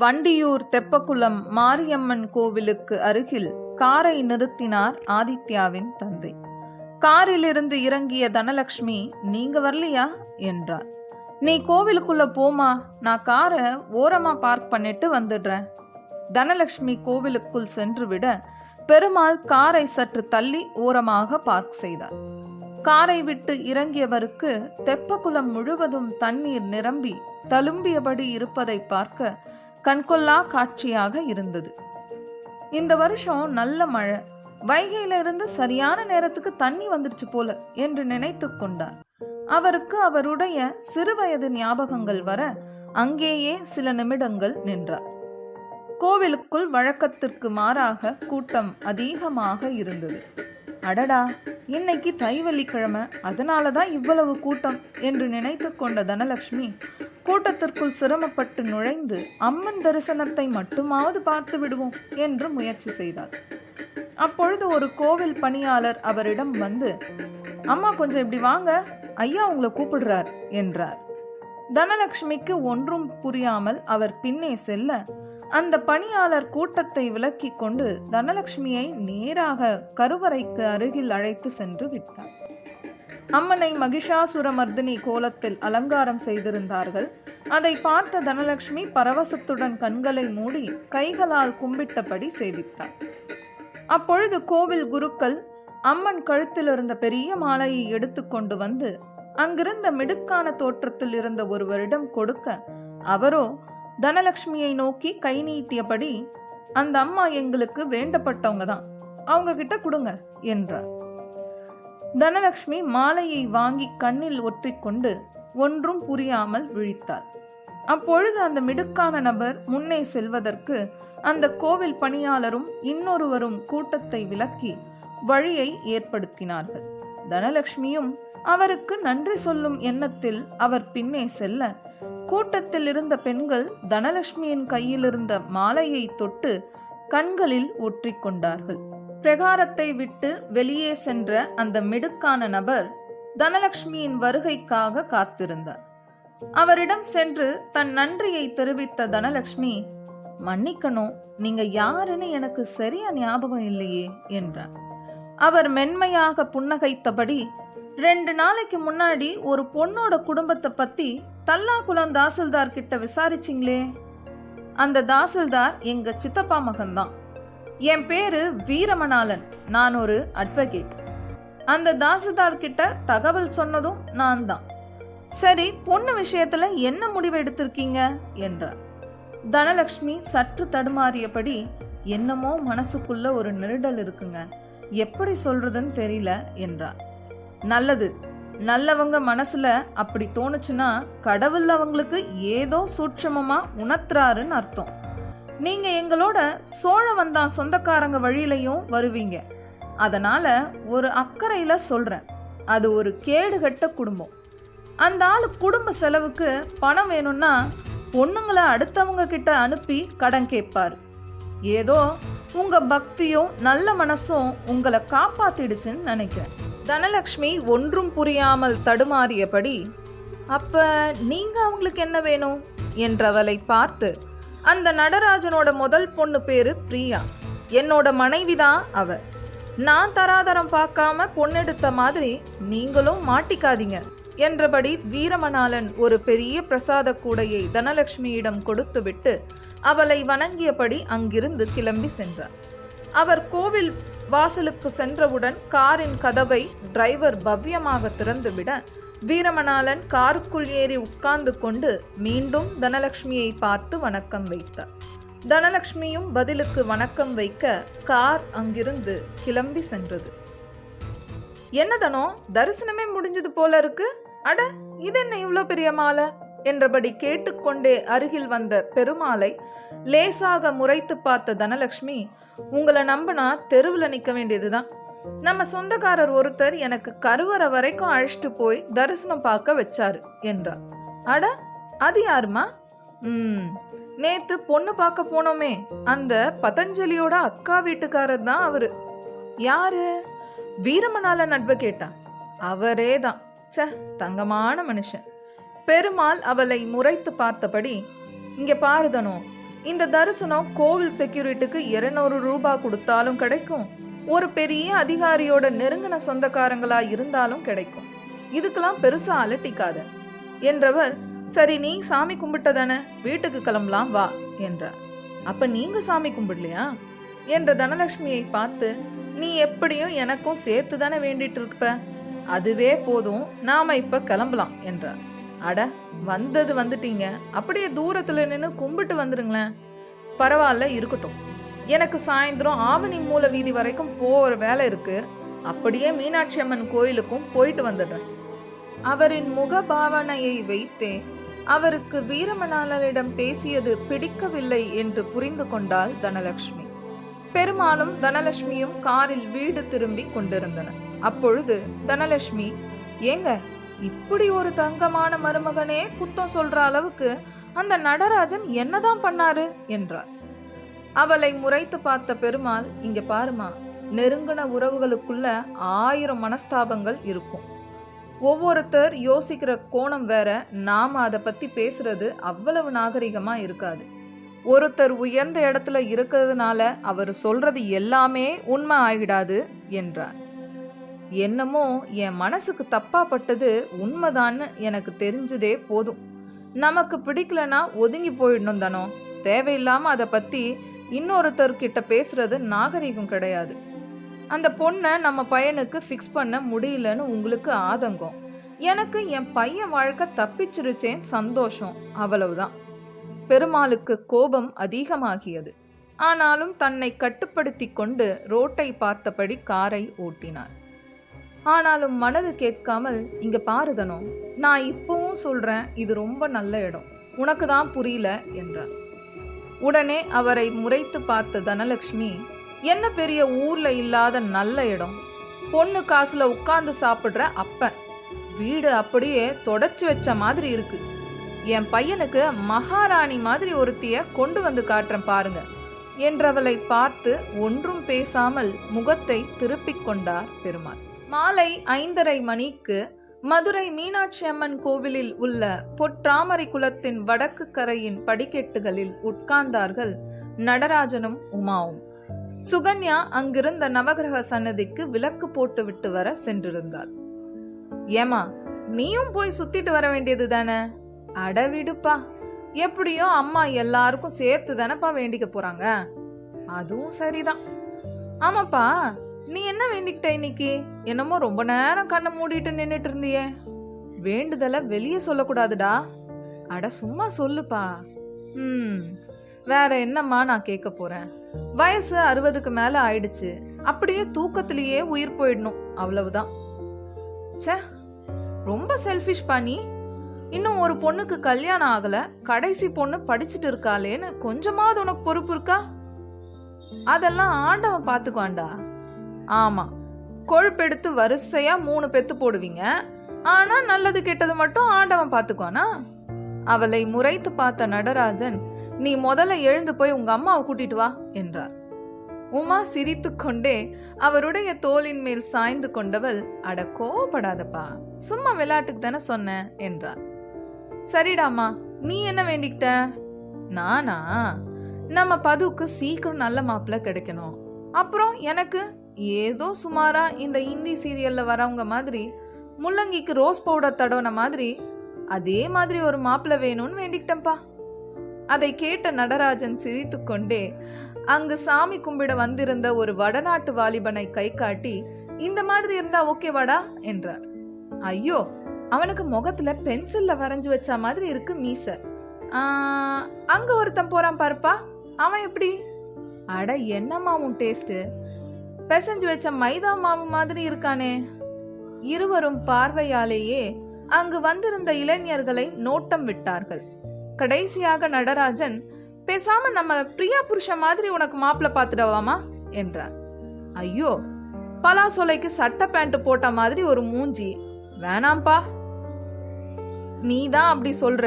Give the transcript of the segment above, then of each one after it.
வண்டியூர் தெப்பக்குளம் மாரியம்மன் கோவிலுக்கு அருகில் காரை நிறுத்தினார் ஆதித்யாவின் தந்தை. காரிலிருந்து இறங்கிய தனலட்சுமி நீங்க வரலையா? என்றார். நீ கோவிலுக்குள்ள போமா நான் காரை ஓரமா பார்க் பண்ணிட்டு வந்துடுறேன். தனலட்சுமி கோவிலுக்குள் சென்று விட பெருமாள் காரை சற்று தள்ளி ஓரமாக பார்க் செய்தார். காரை விட்டு இறங்கியவருக்கு தெப்பக்குளம் முழுவதும் தண்ணீர் நிரம்பி தழும்பியபடி இருப்பதை பார்க்க கண்கொள்ளா காட்சியாக இருந்தது. இந்த வருஷம் நல்ல மழை. வைகையில இருந்து சரியான நேரத்துக்கு தண்ணி வந்துடுச்சு போல என்று நினைத்து கொண்டார். அவருக்கு அவருடைய சிறுவயது ஞாபகங்கள் வர அங்கேயே சில நிமிடங்கள் நின்றார். கோவிலுக்குள் வழக்கத்திற்கு மாறாக கூட்டம் அதிகமாக இருந்தது. அடடா இன்னைக்கு தைவெள்ளிக்கிழமை அதனால தான் இவ்வளவு கூட்டம் என்று நினைத்து கொண்ட தனலட்சுமி கூட்டத்திற்குள் சிரமப்பட்டு நுழைந்து அம்மன் தரிசனத்தை மட்டுமாவது பார்த்து விடுவோம் என்று முயற்சி செய்தார் அப்பொழுது ஒரு கோவில் பணியாளர் அவரிடம் வந்து அம்மா கொஞ்சம் இப்படி வாங்க ஐயா உங்களை கூப்பிடுறார் என்றார். தனலட்சுமிக்கு ஒன்றும் புரியாமல் அவர் பின்னே செல்ல அந்த பணியாளர் கூட்டத்தை விலக்கிக் கொண்டு தனலட்சுமியை நேராக கருவறைக்கு அருகில் அழைத்து சென்று விட்டார். அம்மனை மகிஷாசுரமர்தினி கோலத்தில் அலங்காரம் செய்திருந்தார்கள். அதை பார்த்த தனலட்சுமி பரவசத்துடன் கண்களை மூடி கைகளால் கும்பிட்டபடி சேவித்தார் அப்பொழுது கோவில் குருக்கள் அம்மன் கழுத்தில் இருந்த பெரிய மாலையை எடுத்துக்கொண்டு வந்து அங்கிருந்த மிடுக்கான தோற்றத்தில் இருந்த ஒருவரிடம் கொடுக்க அவரோ தனலட்சுமியை நோக்கி கை நீட்டியபடி அந்த அம்மா எங்களுக்கு வேண்டப்பட்டவங்க தான் அவங்க கிட்ட கொடுங்க என்றார். தனலட்சுமி மாலையை வாங்கி கண்ணில் ஒற்றிக்கொண்டு ஒன்றும் புரியாமல் விழித்தார் அப்பொழுது அந்த மிடுக்கான நபர் முன்னே செல்வதற்கு அந்த கோவில் பணியாளரும் இன்னொருவரும் கூட்டத்தை விலக்கி வழியை ஏற்படுத்தினார்கள். தனலட்சுமியும் அவருக்கு நன்றி சொல்லும் எண்ணத்தில் அவர் பின்னே செல்ல கூட்டத்தில் இருந்த பெண்கள் தனலட்சுமியின் கையிலிருந்த மாலையை தொட்டு கண்களில் ஒற்றிக்கொண்டார்கள் பிரகாரத்தை விட்டு வெளியே சென்ற அந்த மிடுக்கான நபர் தனலட்சுமியின் வருகைக்காக காத்திருந்தார். அவரிடம் சென்று தன் நன்றியை தெரிவித்த தனலட்சுமி மன்னிக்கணும் நீங்க யாருன்னு எனக்கு சரியா ஞாபகம் இல்லையே என்றார். அவர் மென்மையாக புன்னகைத்தபடி ரெண்டு நாளைக்கு முன்னாடி ஒரு பொண்ணோட குடும்பத்தை பத்தி தல்லாகுளம் தாசில்தார் கிட்ட விசாரிச்சிங்களே. அந்த தாசில்தார் எங்க சித்தப்பா மகன்தான். என் பேரு வீரமணாலன் நான் ஒரு அட்வொகேட் அந்த தாசில்தார் கிட்ட தகவல் சொன்னதும் நான் தான் சரி பொண்ணு விஷயத்துல என்ன முடிவு எடுத்திருக்கீங்க? என்றார். தனலட்சுமி சற்று தடுமாறியபடி என்னமோ மனசுக்குள்ள ஒரு நெருடல் இருக்குங்க. எப்படி சொல்றதுன்னு தெரியல என்றார். நல்லது நல்லவங்க மனசுல அப்படி தோணுச்சுன்னா கடவுள் அவங்களுக்கு ஏதோ சூட்சமமா உணர்த்துறாருன்னு அர்த்தம். நீங்க எங்களோட சோழ வந்தான் சொந்தக்காரங்க வழியிலையும் வருவீங்க. அதனால ஒரு அக்கறையில சொல்றேன். அது ஒரு கேடுகட்ட குடும்பம். அந்த ஆள் குடும்ப செலவுக்கு பணம் வேணும்னா பொண்ணுங்களை அடுத்தவங்க கிட்ட அனுப்பி கடன் கேட்பாரு. ஏதோ உங்க பக்தியும் நல்ல மனசும் உங்களை காப்பாத்திடுச்சுன்னு நினைக்கிறேன். தனலக்ஷ்மி ஒன்றும் புரியாமல் தடுமாறியபடி அப்ப நீங்க அவங்களுக்கு என்ன வேணும்? என்றவளை பார்த்து அந்த நடராஜனோட முதல் பொண்ணு பேரு பிரியா. என்னோட மனைவிதான் அவ. நான் தராதரம் பார்க்காம பொண்ணெடுத்த மாதிரி நீங்களும் மாட்டிக்காதீங்க. என்றபடி வீரமணாலன் ஒரு பெரிய பிரசாத கூடையை தனலட்சுமியிடம் கொடுத்துவிட்டு அவளை வணங்கியபடி அங்கிருந்து கிளம்பி சென்றார் அவர் கோவில் வாசலுக்கு சென்றவுடன் காரின் கதவை டிரைவர் பவ்யமாக திறந்துவிட வீரமணாலன் காருக்குள் ஏறி உட்கார்ந்து கொண்டு மீண்டும் தனலட்சுமியை பார்த்து வணக்கம் வைத்தார். தனலட்சுமியும் பதிலுக்கு வணக்கம் வைக்க கார் அங்கிருந்து கிளம்பி சென்றது. என்னதனோ தரிசனமே முடிஞ்சது போல இருக்கு. அட இது என்ன இவ்வளோ பெரிய மாலை? என்றபடி கேட்டுக்கொண்டே அருகில் வந்த பெருமாளை லேசாக முறைத்து பார்த்த தனலட்சுமி உங்களை நம்பினா தெருவில் நிற்க வேண்டியதுதான். நம்ம சொந்தக்காரர் ஒருத்தர் எனக்கு கருவறை வரைக்கும் அழைச்சிட்டு போய் தரிசனம் பார்க்க வச்சாரு என்றார். அட அது யாருமா ம் நேத்து பொண்ணு பார்க்க போனோமே. அந்த பதஞ்சலியோட அக்கா வீட்டுக்காரர் தான் அவரு. யாரு? நட்பு கேட்டாள் அவரே தான். ச தங்கமான மனுஷன். பெருமாள் அவளை முறைத்து பார்த்தபடி இங்கே பாருதனோ இந்த தரிசனம் கோவில் செக்யூரிட்டிக்கு இருநூறு ரூபாய் கொடுத்தாலும் கிடைக்கும். ஒரு பெரிய அதிகாரியோட நெருங்கின சொந்தக்காரங்களா இருந்தாலும் கிடைக்கும். இதுக்கெல்லாம் பெருசா அலட்டிக்காத. என்றவர் சரி நீ சாமி கும்பிட்டதானே வீட்டுக்கு கிளம்பலாம் வா என்றார். அப்ப நீங்க சாமி கும்பிடலையா? என்ற தனலட்சுமியை பார்த்து நீ எப்படியும் எனக்கும் சேர்த்து தானே வேண்டிட்டு இருப்ப? அதுவே போதும் நாம இப்ப கிளம்பலாம் என்றார். அட வந்தது வந்துட்டீங்க. அப்படியே தூரத்துல நின்று கும்பிட்டு வந்துருங்களேன். பரவாயில்ல இருக்கட்டும். எனக்கு சாயந்தரம் ஆவணி மூல வீதி வரைக்கும் போகிற வேலை இருக்கு. அப்படியே மீனாட்சி அம்மன் கோயிலுக்கும் போயிட்டு வந்துடுறேன். அவரின் முக பாவனையை வைத்தே அவருக்கு வீரமணாளரிடம் பேசியது பிடிக்கவில்லை என்று புரிந்து கொண்டாள் தனலட்சுமி. பெருமாளும் தனலட்சுமியும் காரில் வீடு திரும்பி கொண்டிருந்தனர். அப்பொழுது தனலட்சுமி ஏங்க இப்படி ஒரு தங்கமான மருமகனே குத்தம் சொல்ற அளவுக்கு அந்த நடராஜன் என்னதான் பண்ணாரு என்றார். அவளை முறைத்து பார்த்த பெருமாள் இங்க பாருமா நெருங்கின உறவுகளுக்குள்ள ஆயிரம் மனஸ்தாபங்கள் இருக்கும். ஒவ்வொருத்தர் யோசிக்கிற கோணம் வேற நாம அதை பத்தி பேசுறது அவ்வளவு நாகரிகமா இருக்காது. ஒருத்தர் உயர்ந்த இடத்துல இருக்கிறதுனால அவர் சொல்றது எல்லாமே உண்மை ஆகிடாது என்றார். என்னமோ என் மனசுக்கு தப்பா பட்டது உண்மைதான்னு எனக்கு தெரிஞ்சதே போதும். நமக்கு பிடிக்கலனா ஒதுங்கி போயிடணும் தானோ. தேவையில்லாம அதை பத்தி இன்னொருத்தர்கிட்ட பேசுறது நாகரிகம் கிடையாது. அந்த பொண்ணை நம்ம பையனுக்கு ஃபிக்ஸ் பண்ண முடியலன்னு உங்களுக்கு ஆதங்கம். எனக்கு என் பையன் வாழ்க்கை தப்பிச்சிருச்சேன் சந்தோஷம் அவ்வளவுதான். பெருமாளுக்கு கோபம் அதிகமாகியது. ஆனாலும் தன்னை கட்டுப்படுத்தி கொண்டு ரோட்டை பார்த்தபடி காரை ஓட்டினார். ஆனாலும் மனது கேட்காமல் இங்க பாருதனோ நான் இப்பவும் சொல்றேன் இது ரொம்ப நல்ல இடம். உனக்கு தான் புரியல என்றார். உடனே அவரை முறைத்து பார்த்த தனலட்சுமி என்ன பெரிய ஊர்ல இல்லாத நல்ல இடம். பொண்ணு காசுல உட்கார்ந்து சாப்பிடுற அப்ப. வீடு அப்படியே தொடச்சு வச்ச மாதிரி இருக்கு. என் பையனுக்கு மகாராணி மாதிரி ஒருத்திய கொண்டு வந்து காட்டுறேன் பாருங்க என்றவளை பார்த்து ஒன்றும் பேசாமல் முகத்தை திருப்பிக் கொண்டார் பெருமாள். மாலை ஐந்தரை மணிக்கு மதுரை மீனாட்சி அம்மன் கோவிலில் உள்ள பொற்றாமரை குலத்தின் வடக்கு கரையின் படிக்கெட்டுகளில் உட்கார்ந்தார்கள் நடராஜனும் உமாவும். சுகன்யா அங்கிருந்த நவகிரக சன்னதிக்கு விளக்கு போட்டுவிட்டு வர சென்றிருந்தாள். ஏமா நீயும் போய் சுத்திட்டு வர வேண்டியது தானே? அடவிடுப்பா எப்படியோ அம்மா எல்லாருக்கும் சேர்த்து தானப்பா வேண்டிக்க போறாங்க? அதுவும் சரிதான். ஆமாப்பா நீ என்ன வேண்டிக்கிட்ட இன்னைக்கு? என்னமோ ரொம்ப நேரம் கண்ணை மூடிட்டு நின்றுட்டு இருந்தியே. வேண்டுதலை வெளியே சொல்லக்கூடாதுடா. அட சும்மா சொல்லுப்பா. ம் வேற என்னம்மா நான் கேட்க போறேன்? வயசு அறுபதுக்கு மேல ஆயிடுச்சு. அப்படியே தூக்கத்திலேயே உயிர் போயிடணும். அவ்வளவுதான். ச்சே ரொம்ப செல்ஃபிஷ் பண்ணி இன்னும் ஒரு பொண்ணுக்கு கல்யாணம் ஆகல. கடைசி பொண்ணு படிச்சுட்டு இருக்காளேன்னு கொஞ்சமாவது உனக்கு பொறுப்பு இருக்கா? அதெல்லாம் ஆண்டவன் பார்த்துக்குவான்டா ஆமாம் கொழுப்பெடுத்து வரிசையாக மூணு பெத்து போடுவீங்க. ஆனால் நல்லது கெட்டது மட்டும் ஆண்டவன் பார்த்துக்குவானா அவளை முறைத்து பார்த்த நடராஜன் நீ முதல்ல எழுந்து போய் உங்க அம்மாவை கூட்டிட்டு வா என்றார். உமா சிரித்துக்கொண்டே அவருடைய தோளின் மேல் சாய்ந்து கொண்டவள் அட கோபப்படாதப்பா சும்மா விளையாட்டுக்கு தானே சொன்னேன் என்றார். சரிடாமா நீ என்ன வேண்டிக்கிட்ட? நானா? நம்ம பதுவுக்கு சீக்கிரம் நல்ல மாப்பிள்ள கிடைக்கணும். அப்புறம் எனக்கு? ஏதோ சுமாரா இந்த இந்தி சீரியல்ல வரவங்க மாதிரி முள்ளங்கிக்கு ரோஸ் பவுடர் தடவுன மாதிரி அதே மாதிரி ஒரு மாப்பிள்ளை வேணும்னு வேண்டிக்கிட்டேன்ப்பா. அதை கேட்ட நடராஜன் சிரித்துக்கொண்டே அங்கு சாமி கும்பிட வந்திருந்த ஒரு வடநாட்டு வாலிபனை கை காட்டி இந்த மாதிரி இருந்தா ஓகேவாடா என்றார். ஐயோ அவனுக்கு முகத்துல பென்சில்ல வரைஞ்சு வச்ச மாதிரி இருக்கு மீச. அங்க ஒருத்தன் போறான் பாருப்பா அவன் எப்படி? அட என்னம்மா உன் டேஸ்ட்டு பிசைஞ்சு வச்ச மைதா மாவு மாதிரி இருக்கானே. இருவரும் பார்வையாலேயே அங்கு வந்திருந்த இளைஞர்களை நோட்டம் விட்டார்கள். கடைசியாக நடராஜன் பேசாம நம்ம பிரியா புருஷன் மாதிரி உனக்கு மாப்பிள்ள பார்த்துடவாமா என்றார். ஐயோ பலாசோலைக்கு சட்டை பேண்ட் போட்ட மாதிரி ஒரு மூஞ்சி. வேணாம்பா. நீ தான் அப்படி சொல்ற.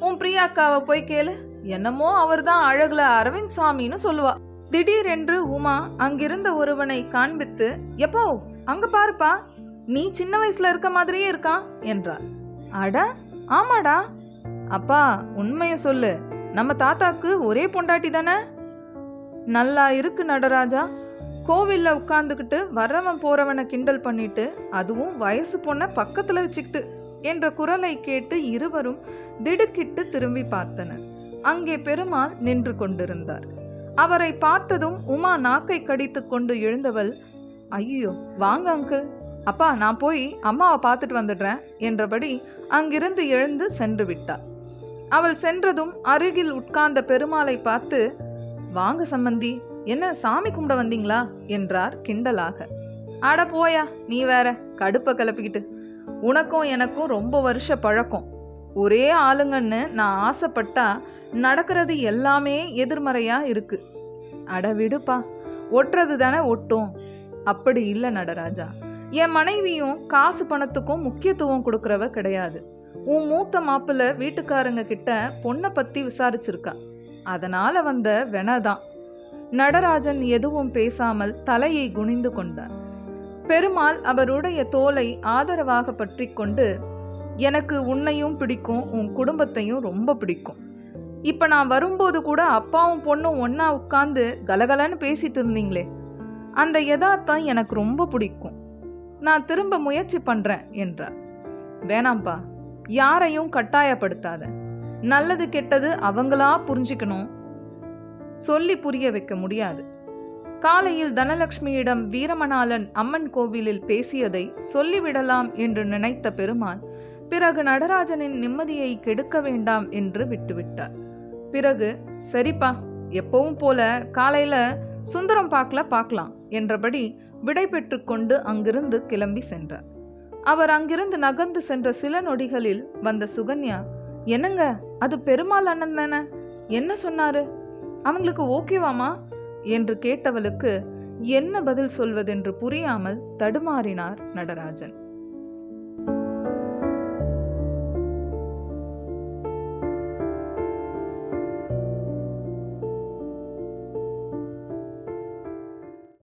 உன் பிரியாக்காவை போய் கேளு. என்னமோ அவர்தான் அழகுல அரவிந்த் சாமின்னு சொல்லுவா. திடீரென்று உமா அங்கிருந்த ஒருவனை காண்பித்து எப்போ? அங்க பாருப்பா. நீ சின்ன வயசுல இருக்க மாதிரியே இருக்கான் என்றார். அட ஆமாடா. அப்பா உண்மைய சொல்லு. நம்ம தாத்தாக்கு ஒரே பொண்டாட்டி தானே? நல்லா இருக்கு நடராஜா. கோவில்ல உட்கார்ந்துக்கிட்டு வர்றவன் போறவனை கிண்டல் பண்ணிட்டு அதுவும் வயசு பொண்ணை பக்கத்துல வச்சுக்கிட்டு என்ற குரலை கேட்டு இருவரும் திடுக்கிட்டு திரும்பி பார்த்தனர். அங்கே பெருமாள் நின்று கொண்டிருந்தார். அவரை பார்த்ததும் உமா நாக்கை கடித்து கொண்டு எழுந்தவள் ஐயோ வாங்க அங்கிள் அப்பா நான் போய் அம்மாவை பார்த்துட்டு வந்துடுறேன் என்றபடி அங்கிருந்து எழுந்து சென்று விட்டாள் அவள் சென்றதும் அருகில் உட்கார்ந்த பெருமாளை பார்த்து வாங்க சம்மந்தி என்ன சாமி கும்பிட வந்தீங்களா? என்றார் கிண்டலாக. அட போயா நீ வேற கடுப்பை கிளப்பிக்கிட்டு உனக்கும் எனக்கும் ரொம்ப வருஷ பழக்கம். ஒரே ஆளுங்கன்னு நான் ஆசைப்பட்டா நடக்கிறது எல்லாமே எதிர்மறையா இருக்கு. அட விடுப்பா ஒட்டுறது தானே ஒட்டும். அப்படி இல்லை நடராஜா. என் மனைவியும் காசு பணத்துக்கும் முக்கியத்துவம் கொடுக்கறவ கிடையாது. உன் மூத்த மாப்பிள்ள வீட்டுக்காரங்க கிட்ட பொண்ணை பத்தி விசாரிச்சிருக்கா. அதனால வந்த வெனதான் நடராஜன் எதுவும் பேசாமல் தலையை குனிந்து கொண்டார் பெருமாள் அவருடைய தோலை ஆதரவாக பற்றி கொண்டு எனக்கு உன்னையும் பிடிக்கும் உன் குடும்பத்தையும் ரொம்ப பிடிக்கும். இப்போ நான் வரும்போது கூட அப்பாவும் பொண்ணும் ஒன்றா உட்காந்து கலகலன்னு பேசிட்டு இருந்தீங்களே அந்த யதார்த்தம் எனக்கு ரொம்ப பிடிக்கும். நான் திரும்ப முயற்சி பண்ணுறேன் என்றார். வேணாம்ப்பா யாரையும் கட்டாயப்படுத்தாத. நல்லது கெட்டது அவங்களா புரிஞ்சுக்கணும். சொல்லி புரிய வைக்க முடியாது. காலையில் தனலட்சுமியிடம் வீரமணாளன் அம்மன் கோவிலில் பேசியதை சொல்லிவிடலாம் என்று நினைத்த பெருமாள் பிறகு நடராஜனின் நிம்மதியை கெடுக்க வேண்டாம் என்று விட்டுவிட்டார். பிறகு சரிப்பா எப்பவும் போல காலையில சுந்தரம் பார்க்கல பார்க்கலாம் என்றபடி விடை பெற்றுக்கொண்டு அங்கிருந்து கிளம்பி சென்றார். அவர் அங்கிருந்து நகர்ந்து சென்ற சில நொடிகளில் வந்த சுகன்யா என்னங்க அது பெருமாள் அண்ணன் தானே? என்ன சொன்னாரு? அவங்களுக்கு ஓகேவாமா? என்று கேட்டவளுக்கு என்ன பதில் சொல்வதென்று புரியாமல் தடுமாறினார் நடராஜன்.